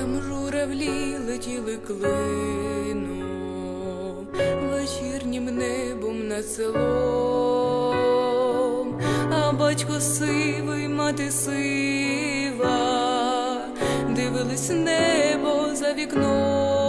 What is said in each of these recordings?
Там журавлі летіли клином, вечірнім небом над селом, а батько сивий, мати сива, дивились небо за вікном.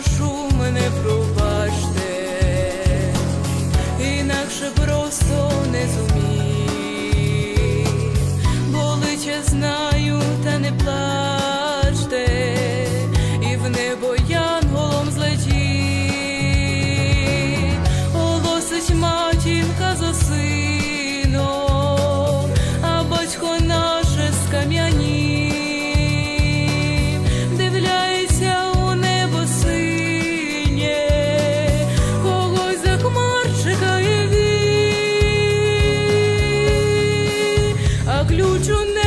прошу мене пробачте, інакше просто не зумів, боличезна. ключ у неї.